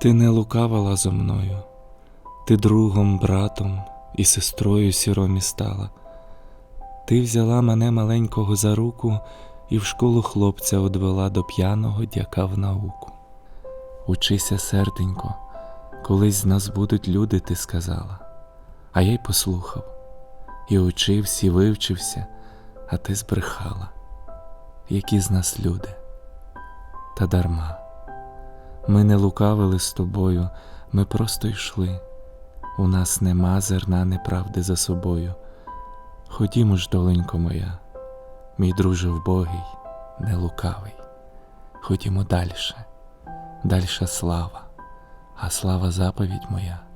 Ти не лукавила зо мною, ти другом, братом і сестрою сіромі стала. Ти взяла мене маленького за руку і в школу хлопця одвела до п'яного дяка в науку. Учися, серденько, колись з нас будуть люди, ти сказала. А я й послухав, і учився, і вивчився, а ти збрехала. Які з нас люди? Та дарма. Ми не лукавили з тобою, ми просто йшли. У нас нема зерна неправди за собою. Ходімо ж, доленько моя, мій друже вбогий, не лукавий. Ходімо дальше, дальша слава, а слава заповідь моя